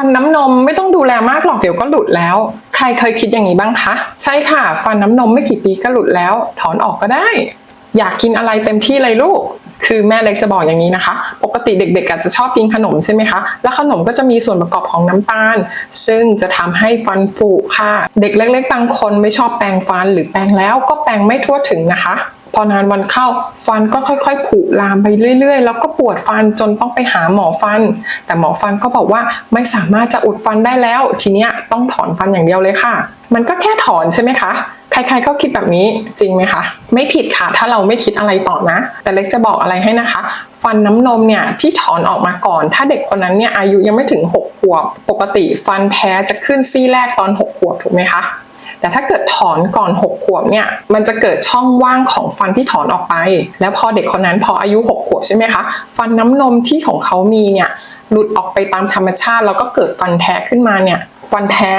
ฟันน้ำนมไม่ต้องดูแลมากหรอกเดี๋ยวก็หลุดแล้ว ใครเคยคิดอย่างนี้บ้างคะ ใช่ค่ะ ฟันน้ำนมไม่กี่ปีก็หลุดแล้ว ถอนออกก็ได้ อยากกินอะไรเต็มที่เลยลูก คือแม่เล็กจะบอกอย่างนี้นะคะ ปกติเด็กๆอาจจะชอบกินขนมใช่ไหมคะ แล้วขนมก็จะมีส่วนประกอบของน้ำตาล ซึ่งจะทำให้ฟันผุค่ะ เด็กเล็กๆบางคนไม่ชอบแปรงฟันหรือแปรงแล้วก็แปรงไม่ทั่วถึงนะคะ พอนานวันเข้าฟันก็ค่อยๆผุลามไปเรื่อย ๆ แล้วก็ปวดฟันจนต้องไปหาหมอฟัน แต่หมอฟันก็บอกว่าไม่สามารถจะอุดฟันได้แล้ว ทีเนี้ยต้องถอนฟันอย่างเดียวเลยค่ะ มันก็แค่ถอนใช่ไหมคะใครๆก็คิดแบบนี้จริงไหมคะ ไม่ผิดค่ะ ถ้าเราไม่คิดอะไรต่อนะ แต่เล็กจะบอกอะไรให้นะคะ ฟันน้ำนมเนี่ยที่ถอนออกมาก่อน ถ้าเด็กคนนั้นเนี่ยอายุยังไม่ถึง 6 ขวบ ปกติฟันแพ้จะขึ้นซี่แรกตอน 6 ขวบถูกไหมคะ แต่ถ้าเกิดถอนก่อน 6 ขวบเนี่ยมันจะเกิดช่องว่างของฟันที่ถอนออกไป แล้วพอเด็กคนนั้นพออายุ 6 ขวบใช่ไหมคะฟันน้ำนมที่ของเขามีเนี่ยหลุดออกไปตามธรรมชาติ แล้วก็เกิดฟันแท้ขึ้นมาเนี่ยฟันแท้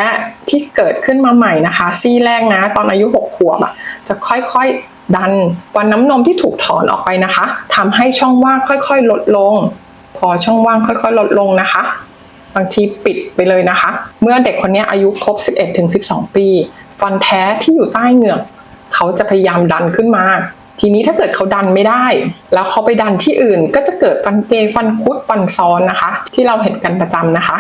ที่เกิดขึ้นมาใหม่นะคะ ซี่แรกนะตอนอายุ 6 ขวบอะจะค่อยๆดันฟันน้ำนมที่ถูกถอนออกไปนะคะทำให้ช่องว่างค่อยๆ ลดลง พอช่องว่างค่อยๆ ลดลงนะคะ บางทีปิดไปเลยนะคะ เมื่อเด็กคนนี้อายุครบ 11-12 ปี ฟันแท้ที่อยู่ใต้เหงือกเขาจะพยายามดันขึ้นมา ทีนี้ถ้าเกิดเขาดันไม่ได้ แล้วเขาไปดันที่อื่นก็จะเกิดฟันเกฟันคุดฟันซ้อนนะคะ ที่เราเห็นกันประจำนะคะ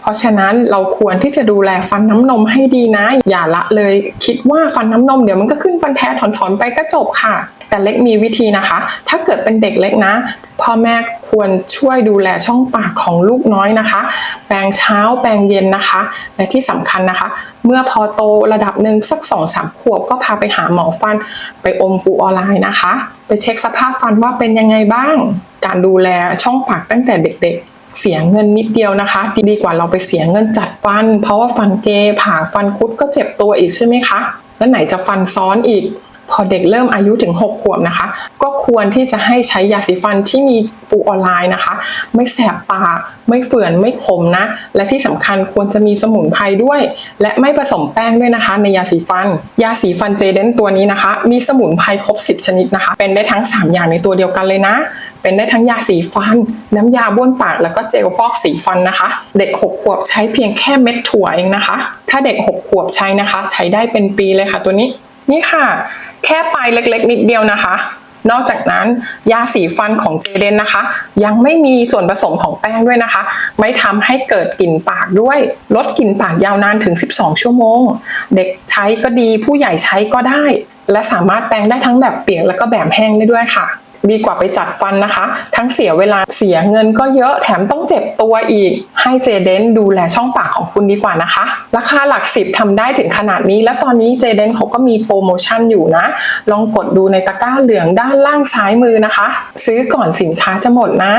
เพราะฉะนั้นเราควรที่จะดูแลฟันน้ำนมให้ดีนะ อย่าละเลย คิดว่าฟันน้ำนมเดี๋ยวมันก็ขึ้นฟันแท้ถอนๆไปก็จบค่ะ แต่เล็กมีวิธีนะคะ ถ้าเกิดเป็นเด็กเล็กนะพ่อแม่ ควรช่วยดูแลช่องปากของลูกน้อยนะคะ แปรงเช้าแปรงเย็นนะคะ และที่สำคัญนะคะ เมื่อพอโตระดับหนึ่งสักสองสามขวบก็พาไปหาหมอฟัน ไปอมฟูออนไลน์นะคะ ไปเช็คสภาพฟันว่าเป็นยังไงบ้าง การดูแลช่องปากตั้งแต่เด็กๆเสียเงินนิดเดียวนะคะ ดีกว่าเราไปเสียเงินจัดฟัน เพราะว่าฟันเกผ่าฟันคุดก็เจ็บตัวอีกใช่ไหมคะ แล้วไหนจะฟันซ้อนอีก พอเด็กเริ่มอายุถึง 6 ขวบนะคะ ก็ควรที่จะให้ใช้ยาสีฟันที่มีฟูออนไลน์นะคะ ไม่แสบปากไม่เฟื่อนไม่ขมนะ และที่สำคัญควรจะมีสมุนไพรด้วย และไม่ผสมแป้งด้วยนะคะ ในยาสีฟัน ยาสีฟันเจเดนตัวนี้นะคะ มีสมุนไพรครบ 10 ชนิดนะคะ เป็นได้ทั้ง 3 อย่างในตัวเดียวกันเลยนะ เป็นได้ทั้งยาสีฟัน น้ำยาบ้วนปากแล้วก็เจลฟอกสีฟันนะคะ เด็ก 6 ขวบใช้เพียงแค่เม็ดถั่วเองนะคะ ถ้าเด็ก 6 ขวบใช้นะคะ ใช้ได้เป็นปีเลยค่ะตัวนี้นี่ค่ะ แค่ปลายเล็กๆ นิดเดียวนะคะ นอกจากนั้นยาสีฟันของเจเดนนะคะ ยังไม่มีส่วนผสมของแป้งด้วยนะคะ ไม่ทำให้เกิดกลิ่นปากด้วย ลดกลิ่นปากยาวนานถึง 12 ชั่วโมง เด็กใช้ก็ดีผู้ใหญ่ใช้ก็ได้ และสามารถแปรงได้ทั้งแบบเปียกแล้วก็แบบแห้งได้ด้วยค่ะ ดีกว่าไปจัดฟันนะคะ ทั้งเสียเวลาเสียเงินก็เยอะแถมต้องเจ็บตัวอีก ให้เจเดนดูแลช่องปากของคุณดีกว่านะคะ ราคาหลักสิบทำได้ถึงขนาดนี้ และตอนนี้เจเดนเขาก็มีโปรโมชั่นอยู่นะ ลองกดดูในตะกร้าเหลืองด้านล่างซ้ายมือนะคะ ซื้อก่อนสินค้าจะหมดนะ